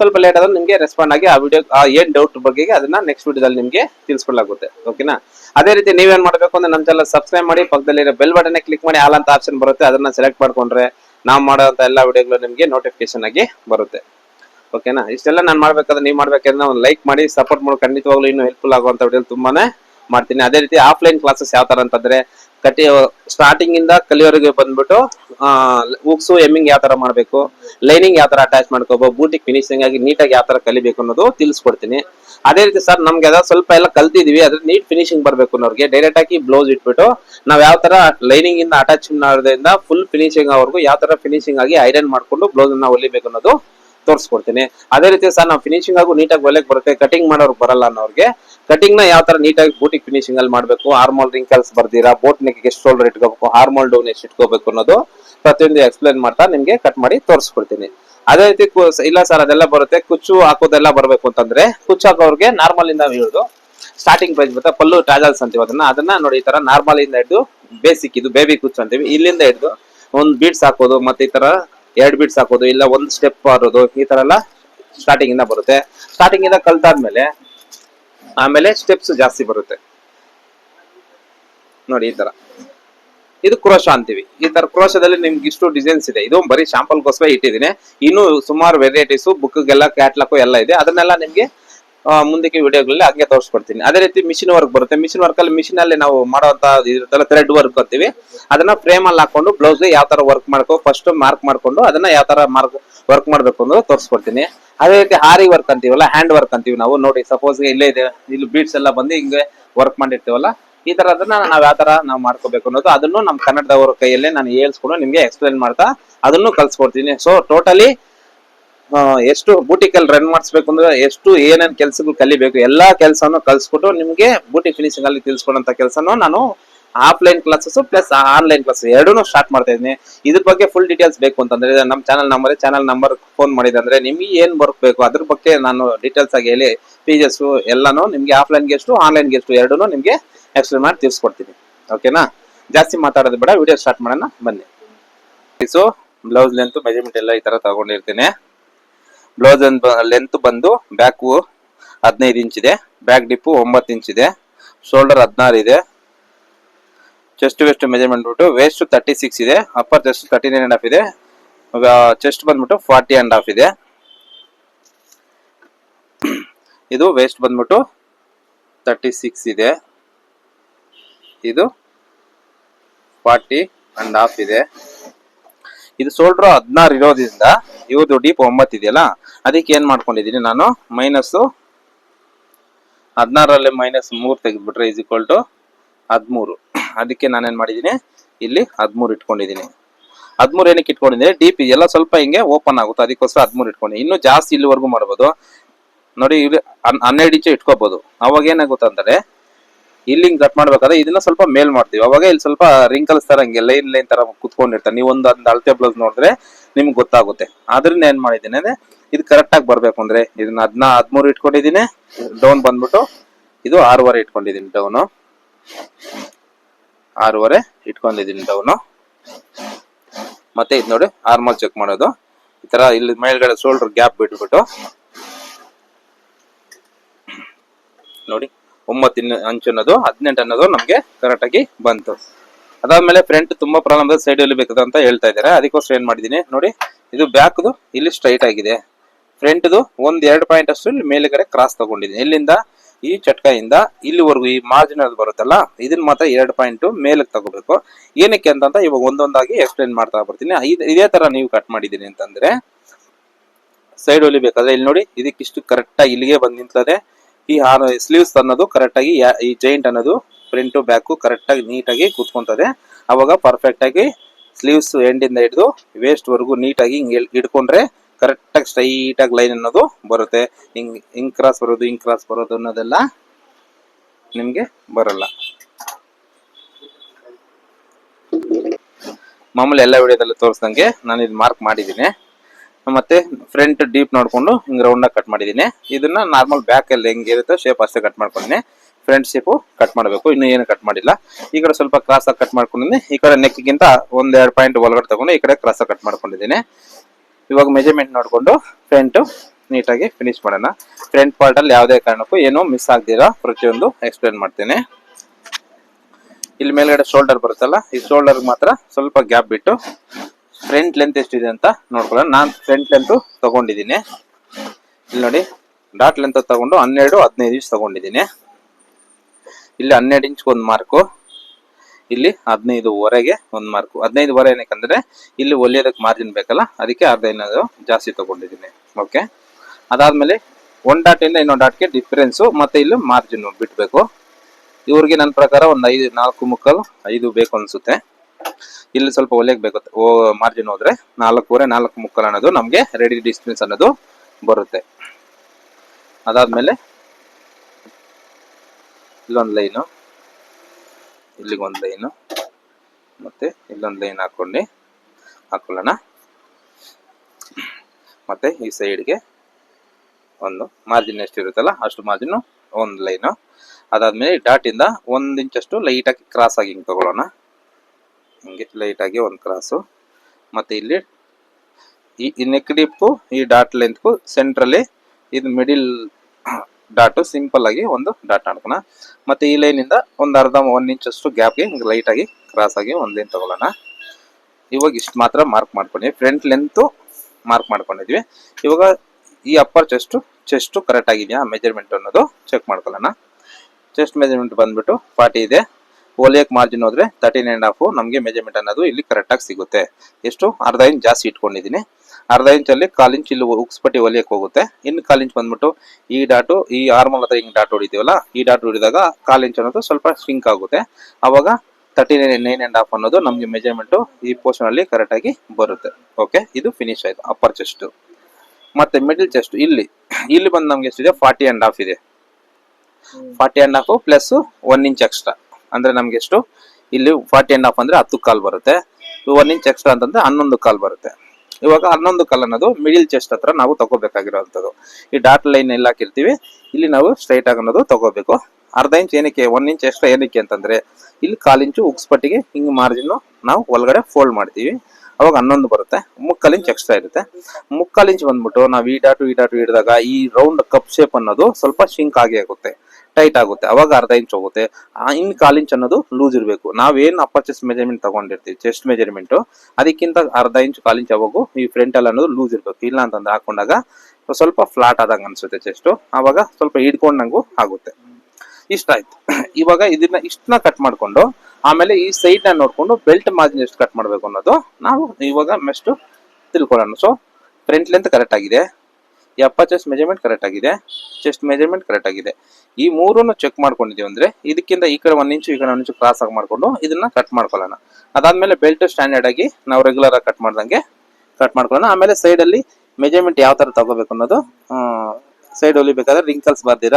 ಸ್ವಲ್ಪ ಲೇಟ್ ಆದ್ರೆ ನಿಮ್ಗೆ ರೆಸ್ಪಾಂಡ್ ಆಗಿ ಆ ವಿಡಿಯೋ ಆ ಏನ್ ಡೌಟ್ ಬಗ್ಗೆ ಅದನ್ನ ನೆಕ್ಸ್ಟ್ ವಿಡಿಯೋದಲ್ಲಿ ನಿಮ್ಗೆ ತಿಳಿಸ್ಕೊಳ್ಳಾಗುತ್ತೆ ಓಕೆನಾ ಅದೇ ರೀತಿ ನೀವೇನ್ ಮಾಡ್ಬೇಕು ಅಂದ್ರೆ ನಮ್ಮ ಚಾನಲ್ ಸಬ್ಸ್ಕ್ರೈಬ್ ಮಾಡಿ ಪಕ್ಕದಲ್ಲಿ ಬೆಲ್ ಬಟನ್ ಕ್ಲಿಕ್ ಮಾಡಿ, ಆಲ್ ಅಂತ ಆಪ್ಷನ್ ಬರುತ್ತೆ. ಅದನ್ನ ಸೆಲೆಕ್ಟ್ ಮಾಡ್ಕೊಂಡ್ರೆ ನಾವು ಮಾಡೋಂಥ ಎಲ್ಲ ವಿಡಿಯೋಗಳು ನಿಮ್ಗೆ ನೋಟಿಫಿಕೇಶನ್ ಆಗಿ ಬರುತ್ತೆ. ಓಕೆನಾ ಇಷ್ಟೆಲ್ಲ ನಾನು ಮಾಡ್ಬೇಕಾದ್ರೆ ನೀವು ಮಾಡ್ಬೇಕಾದ್ರೆ ಒಂದು ಲೈಕ್ ಮಾಡಿ ಸಪೋರ್ಟ್ ಮಾಡಿ. ಖಂಡಿತವಾಗ್ಲೂ ಇನ್ನೂ ಹೆಲ್ಪ್ಫುಲ್ ಆಗುವಂತ ವಿಡಿಯೋ ತುಂಬಾನೇ ಮಾಡ್ತೀನಿ. ಅದೇ ರೀತಿ ಆಫ್ಲೈನ್ ಕ್ಲಾಸಸ್ ಯಾವ ತರ ಅಂತಂದ್ರೆ ಕಟಿ ಸ್ಟಾರ್ಟಿಂಗ್ ಇಂದ ಕಲಿಯೋರಿಗೆ ಬಂದ್ಬಿಟ್ಟು ಉಕ್ಸು, ಎಮ್ಮಿಂಗ್ ಯಾವ ತರ ಮಾಡ್ಬೇಕು ಲೈನಿಂಗ್ ಯಾವ ತರ ಅಟ್ಯಾಚ್ ಮಾಡ್ಕೋಬಹುದು ಬೂಟಿಗೆ ಫಿನಿಶಿಂಗ್ ಆಗಿ ನೀಟಾಗಿ ಯಾವ ತರ ಕಲಿಬೇಕು ಅನ್ನೋದು ತಿಳಿಸ್ಕೊಡ್ತೀನಿ. ಅದೇ ರೀತಿ ಸರ್, ನಮ್ಗೆ ಅದ ಸ್ವಲ್ಪ ಎಲ್ಲ ಕಲ್ತಿದೀವಿ ಅದ್ರ ನೀಟ್ ಫಿನಿಶಿಂಗ್ ಬರ್ಬೇಕು ಅನ್ನೋರಿಗೆ ಡೈರೆಕ್ಟ್ ಆಗಿ ಬ್ಲೌಸ್ ಇಟ್ಬಿಟ್ಟು, ನಾವ್ ಯಾವ ತರ ಲೈನಿಂಗ್ ಇಂದ ಅಟ್ಯಾಚ್ ಮಾಡೋದ್ರಿಂದ ಫುಲ್ ಫಿನಿಶಿಂಗ್ ಅವ್ರಿಗೂ ಯಾವ ತರ ಫಿನಿಶಿಂಗ್ ಆಗಿ ಐರನ್ ಮಾಡ್ಕೊಂಡು ಬ್ಲೌಸ್ ಅನ್ನ ಹೊಲಿಬೇಕು ಅನ್ನೋದು ತೋರಿಸ್ಕೊಡ್ತೀನಿ. ಅದೇ ರೀತಿ ಸರ್, ನಾವು ಫಿನಿಶಿಂಗ್ ಆಗು ನೀಟಾಗಿ ಒಲೆಗೆ ಬರುತ್ತೆ ಕಟಿಂಗ್ ಮಾಡೋರ್ಗೆ ಬರಲ್ಲ ಅನ್ನೋರಿಗೆ ಕಟಿಂಗ್ನ ಯಾವ ತರ ನೀಟಾಗಿ ಬೂಟಿಗೆ ಫಿನಿಶಿಂಗ್ ಅಲ್ಲಿ ಮಾಡಬೇಕು ಹಾರ್ಮೋಲ್ ರಿಂಕಲ್ಸ್ ಬರ್ದಿರಾ ಬೋಟ್ ನೆಕ್ ಎಷ್ಟು ಶೋಲ್ಡರ್ ಇಟ್ಕೋಬೇಕು ಹಾರ್ಮೋಲ್ ಡೌನ್ ಎಷ್ಟು ಇಟ್ಕೋಬೇಕು ಅನ್ನೋದು ಪ್ರತಿಯೊಂದು ಎಕ್ಸ್ಪ್ಲೈನ್ ಮಾಡ್ತಾ ನಿಮ್ಗೆ ಕಟ್ ಮಾಡಿ ತೋರಿಸ್ಕೊಡ್ತೀನಿ. ಅದೇ ರೀತಿ ಇಲ್ಲ ಸರ್ ಅದೆಲ್ಲ ಬರುತ್ತೆ, ಕುಚ್ಚು ಹಾಕೋದೆಲ್ಲ ಬರಬೇಕು ಅಂತಂದ್ರೆ ಕುಚ್ಚು ಹಾಕೋರ್ಗೆ ನಾರ್ಮಲ್ ಇಂದ ಹಿಡಿದು ಸ್ಟಾರ್ಟಿಂಗ್ ಪ್ರೈಸ್ ಬರುತ್ತೆ, ಪಲ್ಲು ಟಾಜಲ್ಸ್ ಅಂತೀವಿ ಅದನ್ನ ಅದನ್ನ ನೋಡಿ ಈ ತರ ನಾರ್ಮಲ್ ಇಂದ ಹಿಡಿದು ಬೇಸಿಕ್ ಇದು ಬೇಬಿ ಕುಚ್ಚು ಅಂತೀವಿ, ಇಲ್ಲಿಂದ ಹಿಡಿದು ಒಂದು ಬೀಡ್ಸ್ ಹಾಕೋದು, ಮತ್ತೆ ಈ ತರ ಎರಡು ಬೀಡ್ಸ್ ಹಾಕೋದು, ಇಲ್ಲ ಒಂದು ಸ್ಟೆಪ್ ಆರೋದು ಈ ತರ ಎಲ್ಲ ಸ್ಟಾರ್ಟಿಂಗ್ ಇಂದ ಬರುತ್ತೆ. ಸ್ಟಾರ್ಟಿಂಗ್ ಇಂದ ಕಲ್ತಾದ್ಮೇಲೆ ಆಮೇಲೆ ಸ್ಟೆಪ್ಸ್ ಜಾಸ್ತಿ ಬರುತ್ತೆ. ನೋಡಿ ಈ ತರ. ಇದು ಕ್ರೋಶ ಅಂತೀವಿ. ಈ ತರ ಕ್ರೋಶದಲ್ಲಿ ನಿಮ್ಗೆ ಇಷ್ಟು ಡಿಸೈನ್ಸ್ ಇದೆ. ಇದು ಬರೀ ಶಾಂಪಲ್ಗೋಸ್ಕರ ಇಟ್ಟಿದ್ದೀನಿ. ಇನ್ನು ಸುಮಾರು ವೆರೈಟೀಸ್ ಬುಕ್ಗೆಲ್ಲ ಕ್ಯಾಟ್ಲಾಕು ಎಲ್ಲ ಇದೆ. ಅದನ್ನೆಲ್ಲ ನಿಮ್ಗೆ ಮುಂದಕ್ಕೆ ವಿಡಿಯೋಗಳಲ್ಲಿ ಹಂಗೆ ತೋರಿಸ್ಕೊಡ್ತೀನಿ. ಅದೇ ರೀತಿ ಮಿಷಿನ್ ವರ್ಕ್ ಬರುತ್ತೆ. ಮಿಷಿನ್ ವರ್ಕ್ ಅಲ್ಲಿ ಮಿಷಿನ್ ಅಲ್ಲಿ ನಾವು ಮಾಡುವಂತ ಇರುತ್ತಲ್ಲ ಥ್ರೆಡ್ ವರ್ಕ್ ಅಂತೀವಿ ಅದನ್ನ ಫ್ರೇಮ್ ಅಲ್ಲಿ ಹಾಕೊಂಡು ಬ್ಲೌಸ್ ಯಾವ ತರ ವರ್ಕ್ ಮಾಡ್ಕೋ ಫಸ್ಟ್ ಮಾರ್ಕ್ ಮಾಡ್ಕೊಂಡು ಅದನ್ನ ಯಾವ ತರ ಮಾರ್ಕ್ ವರ್ಕ್ ಮಾಡ್ಬೇಕು ಅನ್ನೋದು ತೋರಿಸ್ಕೊಡ್ತೀನಿ. ಅದೇ ರೀತಿ ಹಾರಿ ವರ್ಕ್ ಅಂತೀವಲ್ಲ ಹ್ಯಾಂಡ್ ವರ್ಕ್ ಅಂತೀವಿ ನಾವು. ನೋಡಿ ಸಪೋಸ್ ಇಲ್ಲೇ ಇದೆ, ಇಲ್ಲಿ ಬೀಟ್ಸ್ ಎಲ್ಲ ಬಂದು ಹಿಂಗೆ ವರ್ಕ್ ಮಾಡಿರ್ತೀವಲ್ಲ, ಈ ತರ ಅದನ್ನ ನಾವ್ ಯಾವ ತರ ನಾವು ಮಾಡ್ಕೋಬೇಕು ಅನ್ನೋದು ಅದನ್ನು ನಮ್ಮ ಕನ್ನಡದವರ ಕೈಯಲ್ಲೇ ನಾನು ಹೇಳ್ಸ್ಕೊಂಡು ನಿಮ್ಗೆ ಎಕ್ಸ್ಪ್ಲೈನ್ ಮಾಡ್ತಾ ಅದನ್ನು ಕಲ್ಸ್ಕೊಡ್ತೀನಿ. ಸೊ ಟೋಟಲಿ ಎಷ್ಟು ಬೂಟಿಕಲ್ ರನ್ ಮಾಡಿಸ್ಬೇಕು ಅಂದ್ರೆ ಎಷ್ಟು ಏನೇನ್ ಕೆಲ್ಸಗಳು ಕಲಿಬೇಕು, ಎಲ್ಲಾ ಕೆಲಸನೂ ಕಲ್ಸ್ಬಿಟ್ಟು ನಿಮ್ಗೆ ಬೂಟಿ ಫಿನಿಶಿಂಗ್ ಅಲ್ಲಿ ತಿಳಿಸ್ಕೊಡಂತ ಕೆಲಸನೂ ನಾನು offline classes plus online class ಎರಡೂ ಸ್ಟಾರ್ಟ್ ಮಾಡ್ತಾ ಇದ್ದೀನಿ. ಇದ್ರ ಬಗ್ಗೆ ಫುಲ್ ಡೀಟೇಲ್ಸ್ ಬೇಕು ಅಂತಂದ್ರೆ ನಮ್ಮ channel number channel number phone ಮಾಡಿದಂದ್ರೆ ನಿಮ್ಗೆ ಏನ್ ವರ್ಕ್ ಬೇಕು, ಅದ್ರ ಬಗ್ಗೆ ನಾನು ಡೀಟೇಲ್ಸ್ ಆಗಿ ಹೇಳಿ ಫೀಜಸ್ ಎಲ್ಲಾನು ನಿಮ್ಗೆ ಆಫ್ಲೈನ್ ಎಷ್ಟು ಆನ್ಲೈನ್ ಎಷ್ಟು ಎರಡೂ ನಿಮ್ಗೆ ಎಕ್ಸ್ಪ್ಲೇನ್ ಮಾಡಿ ತಿಳಿಸ್ಕೊಡ್ತೀನಿ. ಓಕೆನಾ ಜಾಸ್ತಿ ಮಾತಾಡೋದು ಬೇಡ ವಿಡಿಯೋ ಸ್ಟಾರ್ಟ್ ಮಾಡೋಣ, ಬನ್ನಿ. ಸೊ ಬ್ಲೌಸ್ ಲೆಂತ್ ಮೆಜರ್ಮೆಂಟ್ ಎಲ್ಲ ಈ ತರ ತಗೊಂಡಿರ್ತೀನಿ. ಬ್ಲೌಸ್ ಲೆಂತ್ ಬಂದು ಬ್ಯಾಕು ಹದಿನೈದು ಇಂಚ್ ಇದೆ. ಬ್ಯಾಕ್ ಡಿಪ್ಪು ಒಂಬತ್ತು ಇಂಚ್ ಇದೆ. ಶೋಲ್ಡರ್ ಹದಿನಾರು ಇದೆ. ಚೆಸ್ಟ್ ವೆಸ್ಟ್ ಮೆಜರ್ಮೆಂಟ್ ಬಿಟ್ಟು ವೇಸ್ಟ್ ತರ್ಟಿ ಸಿಕ್ಸ್ ಇದೆ. Upper chest thirty nine and half ಇದೆ. ಚೆಸ್ಟ್ ಬಂದ್ಬಿಟ್ಟು ಫಾರ್ಟಿ ಅಂಡ್ ಹಾಫ್ ಇದೆ. ಇದು ವೇಸ್ಟ್ ಬಂದ್ಬಿಟ್ಟು ತರ್ಟಿ ಸಿಕ್ಸ್ ಇದೆ ಇದು ಫಾರ್ಟಿ ಅಂಡ್ ಹಾಫ್ ಇದೆ. ಇದು ಸೋಲ್ಡ್ರು ಹದಿನಾರು ಇರೋದ್ರಿಂದ ಇವ್ರದ್ದು ಡೀಪ್ ಒಂಬತ್ತು ಇದೆಯಲ್ಲ? ಅದಕ್ಕೆ ಏನು ಮಾಡ್ಕೊಂಡಿದ್ದೀನಿ ನಾನು? ಮೈನಸ್ ಹದಿನಾರರಲ್ಲಿ ಮೈನಸ್ ಮೂರು ತೆಗೆದುಬಿಟ್ರೆ ಇಸ್ ಈಕ್ವಲ್ ಟು ಹದಿಮೂರು. ಅದಕ್ಕೆ ನಾನೇನು ಮಾಡಿದೀನಿ ಇಲ್ಲಿ ಹದಿಮೂರು ಇಟ್ಕೊಂಡಿದ್ದೀನಿ. ಹದಿಮೂರು ಏನಕ್ಕೆ ಇಟ್ಕೊಂಡಿದ್ದೀನಿ? ಡೀಪ್ ಇದೆಲ್ಲ ಸ್ವಲ್ಪ ಹಿಂಗೆ ಓಪನ್ ಆಗುತ್ತೆ. ಅದಕ್ಕೋಸ್ಕರ ಹದಿಮೂರು ಇಟ್ಕೊಂಡಿದ್ದೀನಿ. ಇನ್ನು ಜಾಸ್ತಿ ಇಲ್ಲಿವರೆಗೂ ಮಾಡ್ಬೋದು. ನೋಡಿ, ಇಲ್ಲಿ ಹನ್- ಹನ್ನೆರಡು ಇಂಚು ಇಟ್ಕೋಬೋದು. ಅವಾಗ ಏನಾಗುತ್ತೆ ಅಂದ್ರೆ ಇಲ್ಲಿ ಕಟ್ ಮಾಡ್ಬೇಕಾದ್ರೆ ಇದನ್ನ ಸ್ವಲ್ಪ ಮೇಲ್ ಮಾಡ್ತೀವಿ. ಅವಾಗ ಇಲ್ಲಿ ಸ್ವಲ್ಪ ರಿಂಕಲ್ಸ್ ತರ ಹಂಗೆ, ಲೈನ್ ಲೈನ್ ತರ ಕುತ್ಕೊಂಡಿರ್ತಾರೆ. ನೀವು ಒಂದು ಅಳತೆ ಬ್ಲೌಸ್ ನೋಡಿದ್ರೆ ನಿಮ್ಗೆ ಗೊತ್ತಾಗುತ್ತೆ. ಆದ್ರಿಂದ ಏನ್ ಮಾಡಿದ್ದೀನಿ ಅಂದ್ರೆ ಇದು ಕರೆಕ್ಟ್ ಆಗಿ ಬರ್ಬೇಕು ಅಂದ್ರೆ ಇದನ್ನ ಹದ್ನಾ, ಹದ್ಮೂರು ಇಟ್ಕೊಂಡಿದ್ದೀನಿ. ಡೌನ್ ಬಂದ್ಬಿಟ್ಟು ಇದು ಆರೂವರೆ ಇಟ್ಕೊಂಡಿದ್ದೀನಿ ಡೌನು ಆರೂವರೆ ಇಟ್ಕೊಂಡಿದ್ದೀನಿ ಡೌನು ಮತ್ತೆ ಇದು ನೋಡಿ ಆರ್ಮಲ್ ಚೆಕ್ ಮಾಡೋದು. ಈ ತರ ಇಲ್ಲಿ ಮೇಲ್ಗಡೆ ಶೋಲ್ಡರ್ ಗ್ಯಾಪ್ ಬಿಟ್ಬಿಟ್ಟು ನೋಡಿ. ಒಂಬತ್ತು ಅಂಚು ಅನ್ನೋದು, ಹದಿನೆಂಟು ಅನ್ನೋದು ನಮಗೆ ಕರೆಕ್ಟ್ ಆಗಿ ಬಂತು. ಅದಾದ್ಮೇಲೆ ಫ್ರಂಟ್ ತುಂಬಾ ಪ್ರಾಬ್ಲಮ್ ಸೈಡ್ ಬೇಕಾದ ಅಂತ ಹೇಳ್ತಾ ಇದ್ದಾರೆ. ಅದಕ್ಕೋಸ್ಕರ ಏನ್ ಮಾಡಿದೀನಿ? ನೋಡಿ, ಇದು ಬ್ಯಾಕ್ದು ಇಲ್ಲಿ ಸ್ಟ್ರೈಟ್ ಆಗಿದೆ. ಫ್ರಂಟ್ದು ಒಂದ್ ಎರಡು ಪಾಯಿಂಟ್ ಅಷ್ಟು ಇಲ್ಲಿ ಮೇಲ್ಗಡೆ ಕ್ರಾಸ್ ತಗೊಂಡಿದ್ದೀನಿ. ಇಲ್ಲಿಂದ ಈ ಚಟ್ಕಾಯಿಂದ ಇಲ್ಲಿವರೆಗೂ ಈ ಮಾರ್ಜಿನ್ ಬರುತ್ತಲ್ಲ, ಇದನ್ನ ಮಾತ್ರ ಎರಡು ಪಾಯಿಂಟ್ ಮೇಲಕ್ಕೆ ತಗೋಬೇಕು. ಏನಕ್ಕೆ ಅಂತ ಇವಾಗ ಒಂದೊಂದಾಗಿ ಎಕ್ಸ್ಪ್ಲೈನ್ ಮಾಡ್ತಾ ಬರ್ತೀನಿ. ಇದ್- ತರ ನೀವು ಕಟ್ ಮಾಡಿದೀನಿ ಅಂತಂದ್ರೆ ಸೈಡ್ ಹೊಲಿಬೇಕಾದ್ರೆ ಇಲ್ಲಿ ನೋಡಿ, ಇದಕ್ಕಿಷ್ಟು ಕರೆಕ್ಟ್ ಆಗಿ ಇಲ್ಲಿಗೆ ಬಂದ್ ನಿಂತದೆ. ಈ ಸ್ಲೀವ್ಸ್ ಅನ್ನೋದು ಕರೆಕ್ಟಾಗಿ ಈ ಜೈಂಟ್ ಅನ್ನೋದು ಫ್ರಂಟ್ ಬ್ಯಾಕು ಕರೆಕ್ಟಾಗಿ ನೀಟಾಗಿ ಕೂತ್ಕೊಂತದೆ. ಅವಾಗ ಪರ್ಫೆಕ್ಟ್ ಆಗಿ ಸ್ಲೀವ್ಸ್ ಎಂಡಿಂದ ಹಿಡಿದು ವೇಸ್ಟ್ ವರೆಗೂ ನೀಟಾಗಿ ಹಿಂಗೆ ಹಿಡ್ಕೊಂಡ್ರೆ ಕರೆಕ್ಟಾಗಿ ಸ್ಟ್ರೈಟ್ ಆಗಿ ಲೈನ್ ಅನ್ನೋದು ಬರುತ್ತೆ. ಹಿಂಗೆ, ಹಿಂಗ್ ಕ್ರಾಸ್ ಬರೋದು, ಹಿಂಗ್ ಕ್ರಾಸ್ ಬರೋದು ಅನ್ನೋದೆಲ್ಲ ನಿಮಗೆ ಬರಲ್ಲ. ಮಾಮೂಲಿ ಎಲ್ಲ ವಿಡಿಯೋದಲ್ಲಿ ತೋರಿಸ್ದಂಗೆ ನಾನು ಇದು ಮಾರ್ಕ್ ಮಾಡಿದ್ದೀನಿ. ಮತ್ತೆ ಫ್ರಂಟ್ ಡೀಪ್ ನೋಡ್ಕೊಂಡು ಹಿಂಗ್ ರೌಂಡ್ ಕಟ್ ಮಾಡಿದ್ದೀನಿ. ಇದನ್ನ ನಾರ್ಮಲ್ ಬ್ಯಾಕ್ ಅಲ್ಲಿ ಹೆಂಗಿರುತ್ತೋ ಶೇಪ್ ಅಷ್ಟೇ ಕಟ್ ಮಾಡ್ಕೊಂಡಿನಿ. ಫ್ರಂಟ್ ಶೇಪು ಕಟ್ ಮಾಡಬೇಕು, ಇನ್ನು ಏನು ಕಟ್ ಮಾಡಿಲ್ಲ. ಈ ಕಡೆ ಸ್ವಲ್ಪ ಕ್ರಾಸ್ ಆಗಿ ಕಟ್ ಮಾಡ್ಕೊಂಡಿದ್ದೀನಿ ಈ ಕಡೆ ನೆಕ್ಗಿಂತ ಒಂದ್ ಎರಡು ಪಾಯಿಂಟ್ ಒಳಗಡೆ ತಗೊಂಡು ಈ ಕಡೆ ಕ್ರಾಸ್ ಆಗಿ ಕಟ್ ಮಾಡ್ಕೊಂಡಿದ್ದೀನಿ. ಇವಾಗ ಮೆಜರ್ಮೆಂಟ್ ನೋಡ್ಕೊಂಡು ಫ್ರಂಟ್ ನೀಟಾಗಿ ಫಿನಿಶ್ ಮಾಡೋಣ. ಫ್ರಂಟ್ ಪಾರ್ಟ್ ಅಲ್ಲಿ ಯಾವುದೇ ಕಾರಣಕ್ಕೂ ಏನೂ ಮಿಸ್ ಆಗದಿರೋ, ಪ್ರತಿಯೊಂದು ಎಕ್ಸ್ಪ್ಲೇನ್ ಮಾಡ್ತೀನಿ. ಇಲ್ಲಿ ಮೇಲ್ಗಡೆ ಶೋಲ್ಡರ್ ಬರುತ್ತಲ್ಲ, ಈ ಶೋಲ್ಡರ್ ಮಾತ್ರ ಸ್ವಲ್ಪ ಗ್ಯಾಪ್ ಬಿಟ್ಟು ಫ್ರಂಟ್ ಲೆಂತ್ ಎಷ್ಟಿದೆ ಅಂತ ನೋಡ್ಕೊಳ್ಳೋಣ. ನಾನು ಫ್ರಂಟ್ ಲೆಂತ್ ತಗೊಂಡಿದ್ದೀನಿ. ಇಲ್ಲಿ ನೋಡಿ ಡಾಟ್ ಲೆಂತ್ ತಗೊಂಡು ಹನ್ನೆರಡು, ಹದಿನೈದು ಇಂಚ್ ತಗೊಂಡಿದ್ದೀನಿ. ಇಲ್ಲಿ ಹನ್ನೆರಡು ಇಂಚ್ ಒಂದು ಮಾರ್ಕು ಇಲ್ಲಿ ಹದಿನೈದುವರೆಗೆ ಒಂದು ಮಾರ್ಕು ಹದಿನೈದುವರೆ ಏನಕ್ಕಂದ್ರೆ, ಇಲ್ಲಿ ಒಲಿಯೋದಕ್ಕೆ ಮಾರ್ಜಿನ್ ಬೇಕಲ್ಲ, ಅದಕ್ಕೆ ಅರ್ಧ ಜಾಸ್ತಿ ತಗೊಂಡಿದ್ದೀನಿ. ಓಕೆ ಅದಾದ್ಮೇಲೆ ಡಾಟ್ ಇಂದ ಇನ್ನೊಂದು ಡಾಟ್ಗೆ ಡಿಫ್ರೆನ್ಸು ಮತ್ತೆ ಇಲ್ಲಿ ಮಾರ್ಜಿನ್ ಬಿಟ್ಬೇಕು ಇವ್ರಿಗೆ ನನ್ನ ಪ್ರಕಾರ ಒಂದು ಐದು, ನಾಲ್ಕು ಮುಕ್ಕಲು ಐದು ಬೇಕು ಅನ್ಸುತ್ತೆ. ಇಲ್ಲಿ ಸ್ವಲ್ಪ ಒಲೆಗೆ ಬೇಕು ಓ ಮಾರ್ಜಿನ್ ಹೋದ್ರೆ ನಾಲ್ಕೂವರೆ, ನಾಲ್ಕು ಮುಕ್ಕಲ್ ಅನ್ನೋದು ನಮಗೆ ರೆಡಿ ಡಿಸ್ಟೆನ್ಸ್ ಅನ್ನೋದು ಬರುತ್ತೆ. ಅದಾದ್ಮೇಲೆ ಇಲ್ಲೊಂದು ಲೈನು ಇಲ್ಲಿಗೆ ಒಂದು ಲೈನು ಮತ್ತೆ ಇಲ್ಲೊಂದು ಲೈನ್ ಹಾಕೊಂಡು, ಹಾಕೊಳ್ಳೋಣ. ಮತ್ತೆ ಈ ಸೈಡ್ಗೆ ಒಂದು ಮಾರ್ಜಿನ್ ಎಷ್ಟಿರುತ್ತಲ್ಲ, ಅಷ್ಟು ಮಾರ್ಜಿನ್ ಒಂದು ಲೈನು ಅದಾದ್ಮೇಲೆ ಡಾಟ್ ಇಂದ ಒಂದ್ ಇಂಚಷ್ಟು ಲೈಟ್ ಆಗಿ ಕ್ರಾಸ್ ಆಗಿ ಹಿಂಗೆ ತಗೊಳ್ಳೋಣ. ಹಿಂಗೆ ಲೈಟಾಗಿ ಒಂದು ಕ್ರಾಸು ಮತ್ತೆ ಇಲ್ಲಿ ಈ ನೆಕ್ ಡಿಪ್ಪು ಈ ಡಾಟ್ ಲೆಂತ್ಗೂ ಸೆಂಟ್ರಲ್ಲಿ ಇದು ಮಿಡಿಲ್ ಡಾಟು ಸಿಂಪಲ್ ಆಗಿ ಒಂದು ಡಾಟ್ ಹಾಕೋಣ ಮತ್ತೆ ಈ ಲೈನಿಂದ ಒಂದು ಅರ್ಧ ಒನ್ ಇಂಚಷ್ಟು ಗ್ಯಾಪ್ಗೆ ಹಿಂಗೆ ಲೈಟಾಗಿ ಕ್ರಾಸ್ ಆಗಿ ಒಂದು ಲೈನ್ ತಗೊಳ್ಳೋಣ. ಇವಾಗ ಇಷ್ಟು ಮಾತ್ರ ಮಾರ್ಕ್ ಮಾಡ್ಕೊಂಡಿವಿ ಫ್ರಂಟ್ ಲೆಂತು ಮಾರ್ಕ್ ಮಾಡ್ಕೊಂಡಿದ್ವಿ. ಇವಾಗ ಈ ಅಪ್ಪರ್ ಚೆಸ್ಟು ಚೆಸ್ಟು ಕರೆಕ್ಟ್ ಆಗಿದೆಯಾ? ಮೆಜರ್ಮೆಂಟ್ ಅನ್ನೋದು ಚೆಕ್ ಮಾಡ್ಕೊಳ್ಳೋಣ. ಚೆಸ್ಟ್ ಮೆಜರ್ಮೆಂಟ್ ಬಂದ್ಬಿಟ್ಟು ಫಾರ್ಟಿ ಇದೆ. ಹೊಲಿಯಕ್ ಮಾರ್ಜಿನ್ ಹೋದ್ರೆ ತರ್ಟೀನ್ ಆ್ಯಂಡ್ ಹಾಫ್ ನಮಗೆ ಮೆಜರ್ಮೆಂಟ್ ಅನ್ನೋದು ಇಲ್ಲಿ ಕರೆಕ್ಟಾಗಿ ಸಿಗುತ್ತೆ. ಎಷ್ಟು? ಅರ್ಧ ಇಂಚ್ ಜಾಸ್ತಿ ಇಟ್ಕೊಂಡಿದ್ದೀನಿ. ಅರ್ಧ ಇಂಚಲ್ಲಿ ಕಾಲು ಇಂಚ್ ಇಲ್ಲಿ ಉಕ್ಸ್ಪಟ್ಟಿ ಹೊಲಿಯಕ್ಕೆ ಹೋಗುತ್ತೆ. ಇನ್ನು ಕಾಲು ಇಂಚ್ ಬಂದ್ಬಿಟ್ಟು ಈ ಡಾಟು ಈ ಆರ್ಮಲ್ ಹತ್ರ ಹಿಂಗ್ ಡಾಟ್ ಹೊಡಿತೀವಲ್ಲ ಈ ಡಾಟ್ ಹೊಡಿದಾಗ ಕಾಲು ಇಂಚ್ ಅನ್ನೋದು ಸ್ವಲ್ಪ ಸ್ವಿಂಕ್ ಆಗುತ್ತೆ. ಅವಾಗ thirty nine nine and half ಅನ್ನೋದು ನಮಗೆ ಮೆಜರ್ಮೆಂಟ್ ಈ ಪೋರ್ಷನಲ್ಲಿ ಕರೆಕ್ಟಾಗಿ ಕರೆಕ್ಟ್ ಆಗಿ ಬರುತ್ತೆ. ಓಕೆ ಇದು ಫಿನಿಶ್ ಆಯ್ತು ಅಪ್ಪರ್ ಚೆಸ್ಟು ಮತ್ತೆ ಮಿಡಲ್ ಚೆಸ್ಟ್ ಇಲ್ಲಿ. ಇಲ್ಲಿ ಬಂದು ನಮ್ಗೆ ಎಷ್ಟಿದೆ? ಫಾರ್ಟಿ ಆ್ಯಂಡ್ ಹಾಫ್ ಇದೆ. Forty and half plus one inch extra ಅಂದ್ರೆ ನಮ್ಗೆ ಎಷ್ಟು? ಇಲ್ಲಿ ಫಾರ್ಟಿ ಅಂಡ್ ಹಾಫ್ ಅಂದ್ರೆ ಹತ್ತು ಕಾಲ್ ಬರುತ್ತೆ. ಒನ್ ಇಂಚ್ ಎಕ್ಸ್ಟ್ರಾ ಅಂತಂದ್ರೆ ಹನ್ನೊಂದು ಕಾಲ್ ಬರುತ್ತೆ. ಇವಾಗ ಹನ್ನೊಂದು ಕಾಲ್ ಅನ್ನೋದು ಮಿಡಿಲ್ ಚೆಸ್ಟ್ ಹತ್ರ ನಾವು ತಗೋಬೇಕಾಗಿರೋವಂಥದ್ದು ಈ ಡಾಟ್ ಲೈನ್ ಎಲ್ಲ ಹಾಕಿರ್ತೀವಿ. ಇಲ್ಲಿ ನಾವು ಸ್ಟ್ರೈಟ್ ಆಗಿ ಅನ್ನೋದು ತಗೋಬೇಕು. ಅರ್ಧ ಇಂಚ್ ಏನಕ್ಕೆ? ಒನ್ ಇಂಚ್ ಎಕ್ಸ್ಟ್ರಾ ಏನಕ್ಕೆ ಅಂತಂದ್ರೆ ಇಲ್ಲಿ ಕಾಲ್ ಇಂಚು ಉಕ್ಸ್ಪಟ್ಟಿಗೆ ಹಿಂಗ್ ಮಾರ್ಜಿನ್ ನಾವು ಒಳಗಡೆ ಫೋಲ್ಡ್ ಮಾಡ್ತೀವಿ. ಅವಾಗ ಹನ್ನೊಂದು ಬರುತ್ತೆ. ಮುಕ್ಕಾಲ್ ಇಂಚ್ ಎಕ್ಸ್ಟ್ರಾ ಇರುತ್ತೆ. ಮುಕ್ಕಾಲ್ ಇಂಚ್ ಬಂದ್ಬಿಟ್ಟು ನಾವು ಈ ಡಾಟು ಈ ಡಾಟು ಹಿಡಿದಾಗ ಈ ರೌಂಡ್ ಕಪ್ ಶೇಪ್ ಅನ್ನೋದು ಸ್ವಲ್ಪ ಶಿಂಕ್ ಆಗಿ ಆಗುತ್ತೆ. ಟೈಟ್ ಆಗುತ್ತೆ, ಅವಾಗ ಅರ್ಧ ಇಂಚ್ ಹೋಗುತ್ತೆ. ಆ ಇನ್ ಕಾಲ್ ಇಂಚ್ ಅನ್ನೋದು ಲೂಸ್ ಇರಬೇಕು. ನಾವೇನ್ ಅಪ್ಪರ್ ಚೆಸ್ಟ್ ಮೆಜರ್ಮೆಂಟ್ ತಗೊಂಡಿರ್ತೀವಿ ಚೆಸ್ಟ್ ಮೆಜರ್ಮೆಂಟ್ ಅದಕ್ಕಿಂತ ಅರ್ಧ ಇಂಚ್ ಕಾಲ್ ಇಂಚ್ ಅವಾಗೂ ಈ ಫ್ರಂಟ್ ಅಲ್ಲಿ ಅನ್ನೋದು ಲೂಸ್ ಇರಬೇಕು. ಇಲ್ಲ ಅಂತಂದ್ರೆ ಹಾಕೊಂಡಾಗ ಸ್ವಲ್ಪ ಫ್ಲಾಟ್ ಆದಂಗ ಅನ್ಸುತ್ತೆ ಚೆಸ್ಟ್ ಅವಾಗ ಸ್ವಲ್ಪ ಹಿಡ್ಕೊಂಡಂಗೂ ಆಗುತ್ತೆ. ಇಷ್ಟ ಆಯ್ತು. ಇವಾಗ ಇದನ್ನ ಇಷ್ಟನ್ನ ಕಟ್ ಮಾಡ್ಕೊಂಡು, ಆಮೇಲೆ ಈ ಸೈಡ್ನ ನೋಡ್ಕೊಂಡು ಬೆಲ್ಟ್ ಮಾರ್ಜಿನ್ ಎಷ್ಟು ಕಟ್ ಮಾಡ್ಬೇಕು ಅನ್ನೋದು ನಾವು ಇವಾಗ ನೆಕ್ಸ್ಟ್ ತಿಳ್ಕೊಳ್ಳೋಣ. ಸೊ ಫ್ರಂಟ್ ಲೆಂತ್ ಕರೆಕ್ಟ್ ಆಗಿದೆ. ಈ ಅಪ್ಪ ಚೆಸ್ಟ್ ಮೆಜರ್ಮೆಂಟ್ ಕರೆಕ್ಟ್ ಆಗಿದೆ ಚೆಸ್ಟ್ ಮೆಜರ್ಮೆಂಟ್ ಕರೆಕ್ಟ್ ಆಗಿದೆ. ಈ ಮೂರನ್ನು ಚೆಕ್ ಮಾಡ್ಕೊಂಡಿದ್ದೀವಿ ಅಂದ್ರೆ ಇದಕ್ಕಿಂತ ಈ ಕಡೆ ಒಂದು ಇಂಚು ಈ ಕಡೆ ಒಂದು ಇಂಚು ಕ್ರಾಸ್ ಆಗಿ ಮಾಡಿಕೊಂಡು ಇದನ್ನ ಕಟ್ ಮಾಡ್ಕೊಳ್ಳೋಣ. ಅದಾದಮೇಲೆ ಬೆಲ್ಟ್ ಸ್ಟ್ಯಾಂಡರ್ಡ್ ಆಗಿ ನಾವು ರೆಗ್ಯುಲರ್ ಆಗಿ ಕಟ್ ಮಾಡ್ದಂಗೆ ಕಟ್ ಮಾಡ್ಕೊಳ್ಳೋಣ. ಆಮೇಲೆ ಸೈಡಲ್ಲಿ ಮೆಜರ್ಮೆಂಟ್ ಯಾವ ಥರ ತಗೋಬೇಕು ಅನ್ನೋದು ಸೈಡ್ ಹೊಲಿಬೇಕಾದ್ರೆ ರಿಂಕಲ್ಸ್ ಬರ್ದಿರ,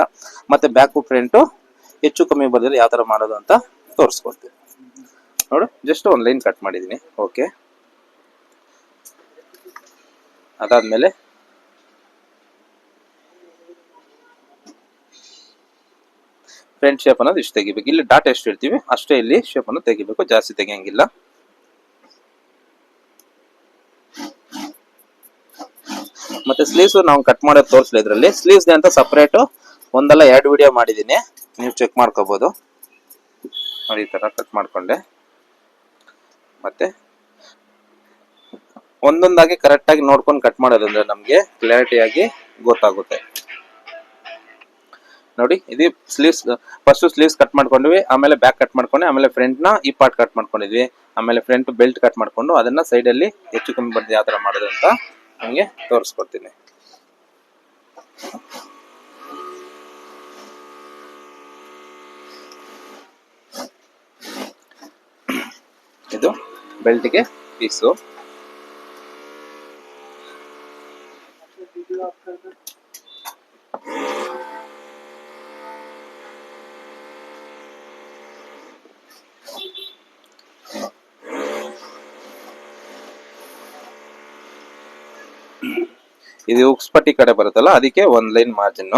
ಮತ್ತೆ ಬ್ಯಾಕು ಫ್ರಂಟು ಹೆಚ್ಚು ಕಮ್ಮಿ ಬರ್ದಿರ ಯಾವ ಥರ ಮಾಡೋದು ಅಂತ ತೋರಿಸ್ಕೊಡ್ತೀವಿ. ನೋಡು ಜಸ್ಟ್ ಒಂದು ಲೈನ್ ಕಟ್ ಮಾಡಿದ್ದೀನಿ ಓಕೆ ಅದಾದ್ಮೇಲೆ ಫ್ರಂಟ್ ಶೇಪ್ ಅನ್ನೋದು ಇಷ್ಟು ತೆಗಿಬೇಕು. ಇಲ್ಲಿ ಡಾಟ್ ಎಷ್ಟು ಇರ್ತೀವಿ, ಅಷ್ಟೇ ಇಲ್ಲಿ ಶೇಪ್ ಅನ್ನು ತೆಗಿಬೇಕು. ಜಾಸ್ತಿ ತೆಗಿಯಂಗಿಲ್ಲ. ಮತ್ತೆ ಸ್ಲೀವ್ಸ್ ನಾವು ಕಟ್ ಮಾಡೋದು ತೋರಿಸ್ಲಿ ಇದರಲ್ಲಿ. ಸ್ಲೀವ್ಸ್ ಅಂತ ಸಪರೇಟ್ ಒಂದಲ್ಲ ಎರಡು ವಿಡಿಯೋ ಮಾಡಿದ್ದೀನಿ. ನೀವು ಚೆಕ್ ಮಾಡ್ಕೋಬಹುದು ಈ ತರ ಕಟ್ ಮಾಡ್ಕೊಂಡೆ. ಮತ್ತೆ ಒಂದೊಂದಾಗಿ ಕರೆಕ್ಟಾಗಿ ನೋಡ್ಕೊಂಡು ಕಟ್ ಮಾಡೋದಂದ್ರೆ ನಮಗೆ ಕ್ಲಾರಿಟಿ ಆಗಿ ಗೊತ್ತಾಗುತ್ತೆ. ನೋಡಿ, ಇದು ಸ್ಲೀವ್ಸ್ ಫಸ್ಟ್ ಸ್ಲೀವ್ಸ್ ಕಟ್ ಮಾಡ್ಕೊಂಡ್ವಿ, ಆಮೇಲೆ ಬ್ಯಾಕ್ ಕಟ್ ಮಾಡ್ಕೊಂಡೆ ಆಮೇಲೆ ಫ್ರಂಟ್ನ ಈ ಪಾರ್ಟ್ ಕಟ್ ಮಾಡ್ಕೊಂಡಿದ್ವಿ. ಆಮೇಲೆ ಫ್ರಂಟ್ ಬೆಲ್ಟ್ ಕಟ್ ಮಾಡ್ಕೊಂಡು ಅದನ್ನ ಸೈಡ್ ಅಲ್ಲಿ ಹೆಚ್ಚು ಕಮ್ಮಿ ಬಂದು ಯಾವ ತರ ಮಾಡೋದು ಅಂತ ನಿಮಗೆ ತೋರಿಸ್ಕೊಡ್ತೀನಿ. ಇದು ಬೆಲ್ಟ್ಗೆ ಪೀಸು ಇದು ಉಕ್ಸ್ಪಟ್ಟಿ ಕಡೆ ಬರುತ್ತಲ್ಲ, ಅದಕ್ಕೆ ಒಂದ್ ಲೈನ್ ಮಾರ್ಜಿನ್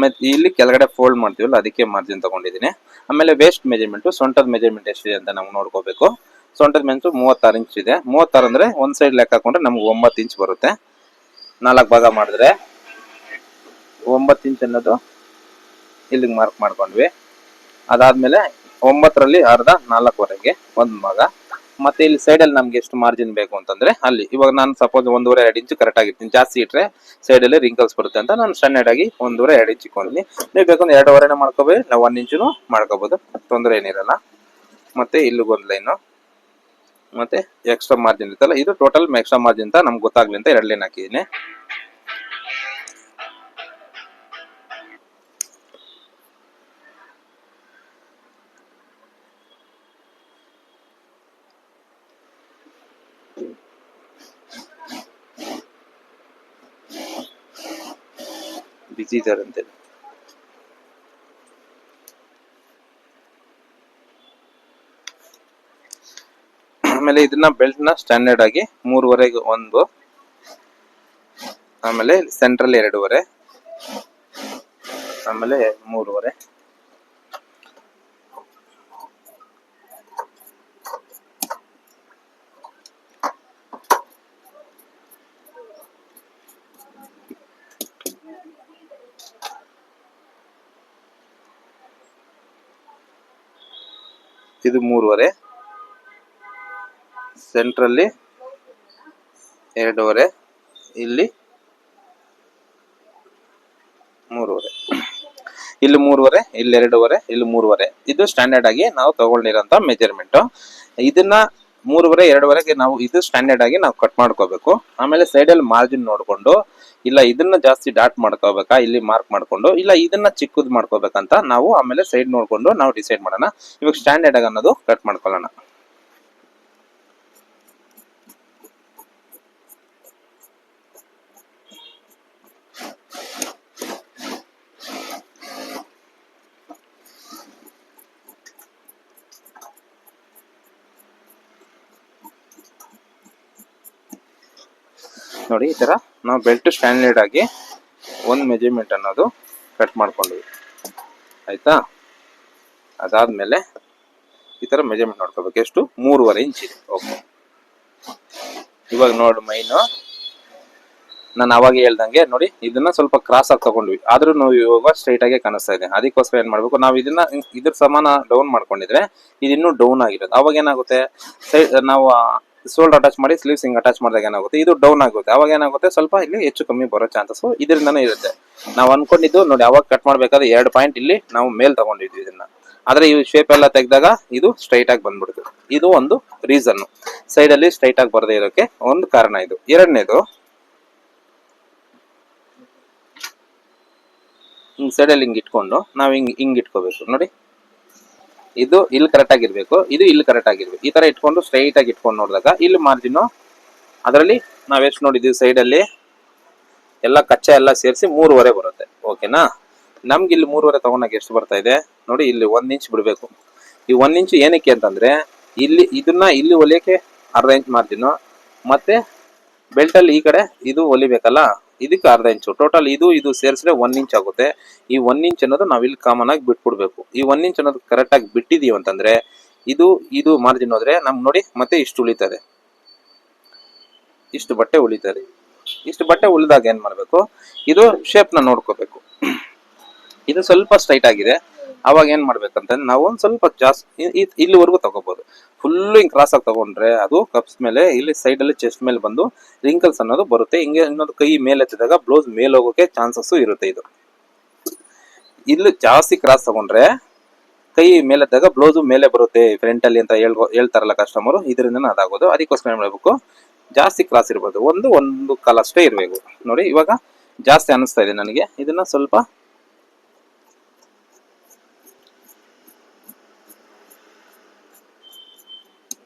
ಮತ್ತೆ ಇಲ್ಲಿ ಕೆಳಗಡೆ ಫೋಲ್ಡ್ ಮಾಡ್ತೀವಲ್ಲ, ಅದಕ್ಕೆ ಮಾರ್ಜಿನ್ ತಗೊಂಡಿದ್ದೀನಿ. ಆಮೇಲೆ ವೇಸ್ಟ್ ಮೆಜರ್ಮೆಂಟ್ ಸೊಂಟದ ಮೆಜರ್ಮೆಂಟ್ ಎಷ್ಟಿದೆ ಅಂತ ನಾವು ನೋಡ್ಕೋಬೇಕು. ಸೊಂಟದ ಮೆಂಚು ಮೂವತ್ತಾರು ಇಂಚ್ ಇದೆ. ಮೂವತ್ತಾರು ಅಂದ್ರೆ ಒಂದ್ ಸೈಡ್ ಲೆಕ್ಕ ಹಾಕೊಂಡ್ರೆ ನಮ್ಗೆ ಒಂಬತ್ತು ಇಂಚ್ ಬರುತ್ತೆ. ನಾಲ್ಕು ಭಾಗ ಮಾಡಿದ್ರೆ ಒಂಬತ್ತು ಇಂಚ್ ಅನ್ನೋದು ಇಲ್ಲಿಗೆ ಮಾರ್ಕ್ ಮಾಡ್ಕೊಂಡ್ವಿ. ಅದಾದ್ಮೇಲೆ ಒಂಬತ್ತರಲ್ಲಿ ಅರ್ಧ ನಾಲ್ಕುವರೆಗೆ ಒಂದು ಭಾಗ. ಮತ್ತೆ ಇಲ್ಲಿ ಸೈಡ್ ಅಲ್ಲಿ ನಮ್ಗೆ ಎಷ್ಟು ಮಾರ್ಜಿನ್ ಬೇಕು ಅಂತಂದ್ರೆ ಅಲ್ಲಿ. ಇವಾಗ ನಾನು ಸಪೋಸ್ ಒಂದೂವರೆ, ಎರಡು ಇಂಚು ಕರೆಕ್ಟ್ ಆಗಿರ್ತೀನಿ ಜಾಸ್ತಿ ಇಟ್ಟರೆ ಸೈಡ್ ಅಲ್ಲಿ ರಿಂಕಲ್ಸ್ ಬರುತ್ತೆ ಅಂತ ನಾನು ಸ್ಟ್ಯಾಂಡರ್ಡ್ ಆಗಿ ಒಂದೂವರೆ, ಎರಡು ಇಂಚು ಇಟ್ಕೊಂಡಿದ್ದೀನಿ. ನೀವು ಬೇಕಂದ್ರೆ ಎರಡೂವರೆನೇ ಮಾಡ್ಕೋಬೋದು ನಾವು ಒನ್ ಇಂಚುನು ಮಾಡ್ಕೋಬೋದು. ತೊಂದರೆ ಏನಿರಲ್ಲ. ಮತ್ತೆ ಇಲ್ಲಿಗೊಂದು ಲೈನು ಮತ್ತೆ ಎಕ್ಸ್ಟ್ರಾ ಮಾರ್ಜಿನ್ ಇರುತ್ತಲ್ಲ, ಇದು ಟೋಟಲ್ ಎಕ್ಸ್ಟ್ರಾ ಮಾರ್ಜಿನ್ ಅಂತ ನಮ್ಗೆ ಗೊತ್ತಾಗ್ಲಿ ಅಂತ ಎರಡು ಲೈನ್ ಹಾಕಿದ್ದೀನಿ. ಇದ್ದಾರೆ ಆಮೇಲೆ ಇದನ್ನ ಬೆಲ್ಟ್ನ ಸ್ಟ್ಯಾಂಡರ್ಡ್ ಆಗಿ ಮೂರುವರೆಗೆ ಒಂದು ಆಮೇಲೆ ಸೆಂಟ್ರಲ್ ಎರಡೂವರೆ ಆಮೇಲೆ ಮೂರುವರೆ. ಇದು ಮೂರುವರೆ. ಸೆಂಟ್ರಲ್ಲಿ ಎರಡೂವರೆ. ಇಲ್ಲಿ ಮೂರುವರೆ. ಇಲ್ಲಿ ಮೂರುವರೆ, ಇಲ್ಲಿ ಎರಡೂವರೆ, ಇಲ್ಲಿ ಮೂರುವರೆ. ಇದು ಸ್ಟ್ಯಾಂಡರ್ಡ್ ಆಗಿ ನಾವು ತಗೊಂಡಿರೋಂಥ ಮೆಜರ್ಮೆಂಟ್ ಇದನ್ನ ಮೂರುವರೆ, ಎರಡುವರೆಗೆ ನಾವು ಇದು ಸ್ಟ್ಯಾಂಡರ್ಡ್ ಆಗಿ ನಾವು ಕಟ್ ಮಾಡ್ಕೋಬೇಕು. ಆಮೇಲೆ ಸೈಡಲ್ಲಿ ಮಾರ್ಜಿನ್ ನೋಡಿಕೊಂಡು, ಇಲ್ಲ ಇದನ್ನ ಜಾಸ್ತಿ ಡಾಟ್ ಮಾಡ್ಕೋಬೇಕಾ, ಇಲ್ಲಿ ಮಾರ್ಕ್ ಮಾಡ್ಕೊಂಡು, ಇಲ್ಲ ಇದನ್ನ ಚಿಕ್ಕದ್ ಮಾಡ್ಕೋಬೇಕಂತ ನಾವು ಆಮೇಲೆ ಸೈಡ್ ನೋಡ್ಕೊಂಡು ನಾವು ಡಿಸೈಡ್ ಮಾಡೋಣ. ಇವಾಗ ಸ್ಟ್ಯಾಂಡರ್ಡ್ ಆಗಿ ಅನ್ನೋದು ಕಟ್ ಮಾಡ್ಕೊಳ್ಳೋಣ. ನೋಡಿ, ಈ ತರ ನಾವು ಬೆಲ್ಟ್ ಸ್ಟ್ಯಾಂಡರ್ಡ್ ಆಗಿ ಒಂದು ಮೆಜರ್ಮೆಂಟ್ ಅನ್ನೋದು ಕಟ್ ಮಾಡ್ಕೊಂಡ್ವಿ. ಆಯ್ತಾ? ಅದಾದ್ಮೇಲೆ ಈ ತರ ಮೆಜರ್ಮೆಂಟ್ ನೋಡ್ಕೋಬೇಕು. ಎಷ್ಟು? ಮೂರುವರೆ ಇಂಚ್ ಇದೆ. ಓಕೆ ಇವಾಗ ನೋಡು ಮೈನು. ನಾನು ಅವಾಗ ಹೇಳ್ದಂಗೆ ನೋಡಿ, ಇದನ್ನ ಸ್ವಲ್ಪ ಕ್ರಾಸ್ ಆಗಿ ತಗೊಂಡ್ವಿ. ಆದ್ರೂ ನಾವು ಇವಾಗ ಸ್ಟ್ರೈಟ್ ಆಗಿ ಕಾಣಿಸ್ತಾ ಇದೆ. ಅದಕ್ಕೋಸ್ಕರ ಏನ್ ಮಾಡ್ಬೇಕು? ನಾವು ಇದನ್ನ ಇದ್ರ ಸಮಾನ ಡೌನ್ ಮಾಡ್ಕೊಂಡಿದ್ರೆ ಇದು ಡೌನ್ ಆಗಿರೋದು. ಅವಾಗ ಏನಾಗುತ್ತೆ? ನಾವು ಸೋಲ್ಡ್ ಅಟ್ಯಾಚ್ ಮಾಡಿ ಸ್ಲೀವ್ಸ್ ಹಿಂಗ್ ಅಟ್ಯಾಚ್ ಮಾಡಿದಾಗ ಏನಾಗುತ್ತೆ? ಇದು ಡೌನ್ ಆಗುತ್ತೆ. ಅವಾಗ ಏನಾಗುತ್ತೆ? ಸ್ವಲ್ಪ ಇಲ್ಲಿ ಹೆಚ್ಚು ಕಮ್ಮಿ ಬರೋ ಚಾನ್ಸಸ್ ಇದರಿಂದನೇ ಇರುತ್ತೆ. ನಾವು ಅನ್ಕೊಂಡಿದ್ದು, ನೋಡಿ ಅವಾಗ ಕಟ್ ಮಾಡ್ಬೇಕಾದ್ರೆ ಎರಡು ಪಾಯಿಂಟ್ ಇಲ್ಲಿ ನಾವು ಮೇಲ್ ತಗೊಂಡಿದ್ವಿ ಇದನ್ನ. ಆದ್ರೆ ಈ ಶೇಪ್ ಎಲ್ಲ ತೆಗೆದಾಗ ಇದು ಸ್ಟ್ರೈಟ್ ಆಗಿ ಬಂದ್ಬಿಡುತ್ತೆ ಇದು ಒಂದು ರೀಸನ್ ಸೈಡ್ ಅಲ್ಲಿ ಸ್ಟ್ರೈಟ್ ಆಗಿ ಬರದೇ ಇರೋಕೆ ಒಂದು ಕಾರಣ ಇದು. ಎರಡನೇದು, ಹಿಂಗ್ ಸೈಡಲ್ಲಿ ಹಿಂಗ್ ಇಟ್ಕೊಂಡು ನಾವು ಹಿಂಗ್ ಹಿಂಗ್ ಇಟ್ಕೋಬೇಕು. ನೋಡಿ. ಇದು ಇಲ್ಲಿ ಕರೆಕ್ಟ್ ಆಗಿರ್ಬೇಕು, ಇದು ಇಲ್ಲಿ ಕರೆಕ್ಟ್ ಆಗಿರ್ಬೇಕು. ಈ ತರ ಇಟ್ಕೊಂಡು ಸ್ಟ್ರೈಟ್ ಆಗಿ ಇಟ್ಕೊಂಡು ನೋಡಿದಾಗ ಇಲ್ಲಿ ಮಾರ್ಜಿನ್ ಅದರಲ್ಲಿ ನಾವೆಷ್ಟು ನೋಡಿದೀವಿ ಸೈಡ್ ಅಲ್ಲಿ? ಎಲ್ಲ ಕಚ್ಚಾ ಎಲ್ಲ ಸೇರಿಸಿ ಮೂರುವರೆ ಬರುತ್ತೆ. ಓಕೆನಾ ನಮ್ಗೆ ಇಲ್ಲಿ ಮೂರುವರೆ ತಗೊಂಡಾಗ ಎಷ್ಟು ಬರ್ತಾ ಇದೆ? ನೋಡಿ ಇಲ್ಲಿ ಒಂದ್ ಇಂಚ್ ಬಿಡಬೇಕು. ಈ ಒಂದ್ ಇಂಚ್ ಏನಕ್ಕೆ ಅಂತಂದ್ರೆ, ಇಲ್ಲಿ ಇದನ್ನ ಇಲ್ಲಿ ಹೊಲಿಯಕ್ಕೆ ಅರ್ಧ ಇಂಚ್ ಮಾರ್ಜಿನ್ ಮತ್ತೆ ಬೆಲ್ಟ್ ಅಲ್ಲಿ ಈ ಕಡೆ ಇದು ಹೊಲಿಬೇಕಲ್ಲ ಇದಕ್ಕೆ ಅರ್ಧ ಇಂಚು ಟೋಟಲ್ ಇದು ಇದು ಸೇರಿಸಿದ್ರೆ ಒನ್ ಇಂಚ್ ಆಗುತ್ತೆ. ಈ ಒನ್ ಇಂಚ್ ಅನ್ನೋದು ನಾವು ಇಲ್ಲಿ ಕಾಮನ್ ಆಗಿ ಬಿಟ್ಬಿಡ್ಬೇಕು. ಈ ಒನ್ ಇಂಚ್ ಅನ್ನೋದು ಕರೆಕ್ಟ್ ಆಗಿ ಬಿಟ್ಟಿದೀವಿ ಅಂತಂದ್ರೆ, ಇದು ಇದು ಮಾರ್ಜಿನ್ ಹೋದ್ರೆ ನಮ್ಗೆ ನೋಡಿ ಮತ್ತೆ ಇಷ್ಟು ಉಳಿತದೆ. ಇಷ್ಟು ಬಟ್ಟೆ ಉಳಿತದೆ. ಇಷ್ಟು ಬಟ್ಟೆ ಉಳಿದಾಗ ಏನ್ ಮಾಡ್ಬೇಕು? ಇದು ಶೇಪ್ನ ನೋಡ್ಕೋಬೇಕು. ಇದು ಸ್ವಲ್ಪ ಸ್ಟ್ರೈಟ್ ಆಗಿದೆ. ಅವಾಗ ಏನ್ ಮಾಡ್ಬೇಕಂತಂದ್ರೆ ನಾವು ಒಂದ್ ಸ್ವಲ್ಪ ಜಾಸ್ತಿ ಇಲ್ಲಿವರೆಗೂ ತಗೋಬಹುದು ಫುಲ್ಲು ಹಿಂಗೆ ಕ್ರಾಸ್ ಆಗಿ ತಗೊಂಡ್ರೆ ಅದು ಕಪ್ಸ್ ಮೇಲೆ, ಇಲ್ಲಿ ಸೈಡ್ ಅಲ್ಲಿ ಚೆಸ್ಟ್ ಮೇಲೆ ಬಂದು ರಿಂಕಲ್ಸ್ ಅನ್ನೋದು ಬರುತ್ತೆ. ಹಿಂಗೆ ಇನ್ನೊಂದು ಕೈ ಮೇಲೆ ಎತ್ತಿದಾಗ ಬ್ಲೌಸ್ ಮೇಲೆ ಹೋಗೋಕೆ ಚಾನ್ಸಸ್ ಇರುತ್ತೆ ಇದು. ಇಲ್ಲಿ ಜಾಸ್ತಿ ಕ್ರಾಸ್ ತಗೊಂಡ್ರೆ ಕೈ ಮೇಲೆ ಎದ್ದಾಗ ಬ್ಲೌಸ್ ಮೇಲೆ ಬರುತ್ತೆ ಫ್ರಂಟ್ ಅಲ್ಲಿ ಅಂತ ಹೇಳ್ಕೊ, ಹೇಳ್ತಾರಲ್ಲ ಕಸ್ಟಮರ್ ಇದರಿಂದ ಅದಾಗೋದು. ಅದಕ್ಕೋಸ್ಕರ ಏನು ಮಾಡಬೇಕು, ಜಾಸ್ತಿ ಕ್ರಾಸ್ ಇರ್ಬೋದು. ಒಂದು ಒಂದು ಕಾಲ ಅಷ್ಟೇ ಇರಬೇಕು. ನೋಡಿ ಇವಾಗ ಜಾಸ್ತಿ ಅನಿಸ್ತಾ ಇದೆ ನನಗೆ. ಇದನ್ನ ಸ್ವಲ್ಪ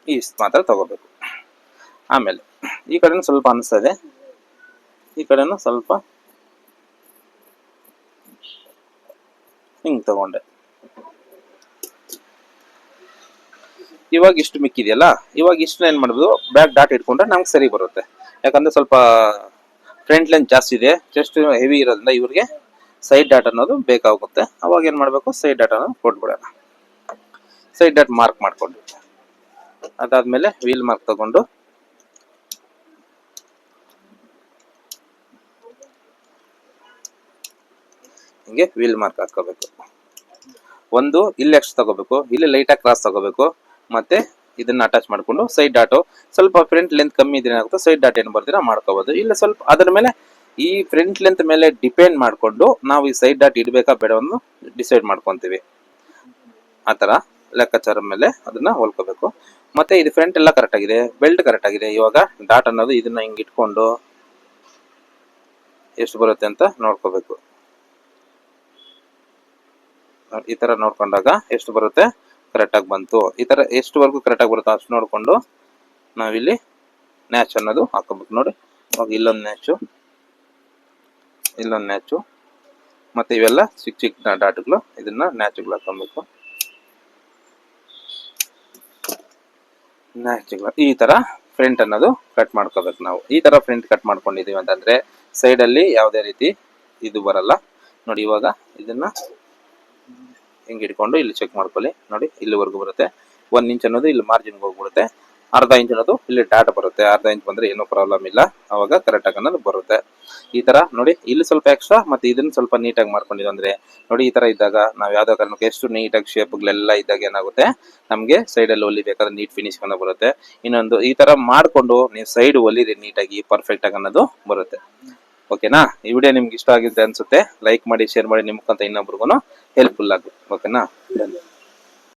ಇಷ್ಟು ಮಾತ್ರ ತಗೋಬೇಕು. ಆಮೇಲೆ, ಈ ಕಡೆನೂ ಸ್ವಲ್ಪ ಅನಿಸ್ತಾ ಇದೆ. ಈ ಕಡೆನೂ ಸ್ವಲ್ಪ ಹಿಂಗೆ ತಗೊಂಡೆ. ಇವಾಗ ಇಷ್ಟು ಮಿಕ್ಕಿದೆಯಲ್ಲ? ಇವಾಗ ಇಷ್ಟು ಏನು ಮಾಡ್ಬೋದು? ಬ್ಯಾಕ್ ಡಾಟ್ ಇಟ್ಕೊಂಡ್ರೆ ನಮ್ಗೆ ಸರಿ ಬರುತ್ತೆ. ಯಾಕಂದ್ರೆ ಸ್ವಲ್ಪ ಫ್ರಂಟ್ ಲೆಂತ್ ಜಾಸ್ತಿ ಇದೆ. ಚೆಸ್ಟ್ ಹೆವಿ ಇರೋದ್ರಿಂದ ಇವ್ರಿಗೆ ಸೈಡ್ ಡಾಟ್ ಅನ್ನೋದು ಬೇಕಾಗುತ್ತೆ. ಅವಾಗ ಏನು ಮಾಡಬೇಕು? ಸೈಡ್ ಡಾಟ್ ಅನ್ನೋದು ಕೊಟ್ಬಿಡೋಣ. ಸೈಡ್ ಡಾಟ್ ಮಾರ್ಕ್ ಮಾಡ್ಕೊಂಡು. ಅದಾದ್ಮೇಲೆ ವೀಲ್ ಮಾರ್ಕ್ ತಗೊಂಡು. ಹಿಂಗೆ ವೀಲ್ ಮಾರ್ಕ್ ಹಾಕೋಬೇಕು ಒಂದು, ಇಲ್ಲಿ ಎಕ್ಸ್ ತಗೋಬೇಕು, ಇಲ್ಲಿ ಲೈಟಾಗಿ ಕ್ರಾಸ್ ತಗೋಬೇಕು, ಮತ್ತೆ ಇದನ್ನ ಅಟ್ಯಾಚ್ ಮಾಡಿಕೊಂಡು ಸೈಡ್ ಡಾಟು ಸ್ವಲ್ಪ ಫ್ರಂಟ್ ಲೆಂತ್ ಕಮ್ಮಿ ಇದ್ರೆ ಏನಾಗುತ್ತೆ ಸೈಡ್ ಡಾಟ್ ಏನು ಬರ್ತೀರಾ ಮಾಡ್ಕೋಬೋದು. ಇಲ್ಲ ಸ್ವಲ್ಪ, ಅದರ ಮೇಲೆ ಈ ಫ್ರಂಟ್ ಲೆಂತ್ ಮೇಲೆ ಡಿಪೆಂಡ್ ಮಾಡಿಕೊಂಡು ನಾವು ಈ ಸೈಡ್ ಡಾಟ್ ಇಡಬೇಕಾ ಬೇಡವನ್ನು ಡಿಸೈಡ್ ಮಾಡ್ಕೊಂತೀವಿ. ಆ ಥರ ಲೆಕ್ಕಾಚಾರ ಮೇಲೆ ಅದನ್ನ ಹೊಲ್ಕೋಬೇಕು. ಮತ್ತೆ ಇದು ಫ್ರಂಟ್ ಎಲ್ಲ ಕರೆಕ್ಟ್ ಆಗಿದೆ. ಬೆಲ್ಟ್ ಕರೆಕ್ಟ್ ಆಗಿದೆ. ಇವಾಗ ಡಾಟ್ ಅನ್ನೋದು ಇದನ್ನ ಹಿಂಗೆ ಇಟ್ಕೊಂಡು ಎಷ್ಟು ಬರುತ್ತೆ ಅಂತ ನೋಡ್ಕೋಬೇಕು. ಈ ತರ ನೋಡ್ಕೊಂಡಾಗ ಎಷ್ಟು ಬರುತ್ತೆ? ಕರೆಕ್ಟ್ ಆಗಿ ಬಂತು. ಈ ತರ ಎಷ್ಟುವರೆಗೂ ಕರೆಕ್ಟ್ ಆಗಿ ಬರುತ್ತೆ ಅಷ್ಟು ನೋಡ್ಕೊಂಡು ನಾವಿಲ್ಲಿ ನ್ಯಾಚ್ ಅನ್ನೋದು ಹಾಕೋಬೇಕು ನೋಡಿ. ಇವಾಗ ಇಲ್ಲೊಂದು ನ್ಯಾಚು ಇಲ್ಲೊಂದು ನ್ಯಾಚು ಮತ್ತೆ ಇವೆಲ್ಲ ಚಿಕ್ಕ ಚಿಕ್ಕ ಡಾಟ್ಗಳು ಇದನ್ನ ನ್ಯಾಚುಗಳು ಹಾಕೊಬೇಕು. ನ್ಯಾಚುಗಳು ಈ ತರ ಫ್ರಂಟ್ ಅನ್ನೋದು ಕಟ್ ಮಾಡ್ಕೋಬೇಕು ನಾವು. ಈ ತರ ಫ್ರಂಟ್ ಕಟ್ ಮಾಡ್ಕೊಂಡಿದೀವಿ ಅಂತಂದ್ರೆ ಸೈಡ್ ಅಲ್ಲಿ ಯಾವುದೇ ರೀತಿ ಇದು ಬರಲ್ಲ. ನೋಡಿ ಇವಾಗ ಇದನ್ನ ಹಿಂಗೆ ಇಟ್ಕೊಂಡು ಇಲ್ಲಿ ಚೆಕ್ ಮಾಡ್ಕೊಳ್ಳಿ. ನೋಡಿ ಇಲ್ಲಿವರೆಗೂ ಬರುತ್ತೆ. ಒಂದ್ ಇಂಚ್ ಅನ್ನೋದು ಇಲ್ಲಿ ಮಾರ್ಜಿನ್ಗೆ ಹೋಗ್ಬಿಡುತ್ತೆ. ಅರ್ಧ ಇಂಚ್ ಅನ್ನೋದು ಇಲ್ಲಿ ಡಾಟ್ ಬರುತ್ತೆ. ಅರ್ಧ ಇಂಚ್ ಬಂದ್ರೆ ಏನೂ ಪ್ರಾಬ್ಲಮ್ ಇಲ್ಲ. ಅವಾಗ ಕರೆಕ್ಟ್ ಆಗಿ ಅನ್ನೋದು ಬರುತ್ತೆ. ಈ ತರ ನೋಡಿ, ಇಲ್ಲಿ ಸ್ವಲ್ಪ ಎಕ್ಸ್ಟ್ರಾ ಮತ್ತೆ ಇದನ್ನ ಸ್ವಲ್ಪ ನೀಟಾಗಿ ಮಾಡ್ಕೊಂಡಿದ್ದು ಅಂದ್ರೆ, ನೋಡಿ ಈ ತರ ಇದ್ದಾಗ ನಾವ್ ಯಾವ್ದೋ ಕಾರಣಕ್ಕೆ ಎಷ್ಟು ನೀಟಾಗಿ ಶೇಪ್ಗಳೆಲ್ಲ ಇದ್ದಾಗ ಏನಾಗುತ್ತೆ? ನಮ್ಗೆ ಸೈಡ್ ಅಲ್ಲಿ ಹೊಲಿಬೇಕಾದ್ರೆ ನೀಟ್ ಫಿನಿಶ್ ಅನ್ನೋ ಬರುತ್ತೆ. ಇನ್ನೊಂದು, ಈ ತರ ಮಾಡ್ಕೊಂಡು ನೀವು ಸೈಡ್ ಹೊಲಿರಿ ನೀಟಾಗಿ ಪರ್ಫೆಕ್ಟ್ ಆಗಿ ಅನ್ನೋದು ಬರುತ್ತೆ. ಓಕೆನಾ ಈ ವಿಡಿಯೋ ನಿಮ್ಗೆ ಇಷ್ಟ ಆಗಿದೆ ಅನ್ಸುತ್ತೆ ಲೈಕ್ ಮಾಡಿ ಶೇರ್ ಮಾಡಿ ನಿಮ್ಗಂತ ಇನ್ನೊಬ್ರಿಗೂ ಹೆಲ್ಪ್ಫುಲ್ ಆಗುತ್ತೆ. ಓಕೆನಾ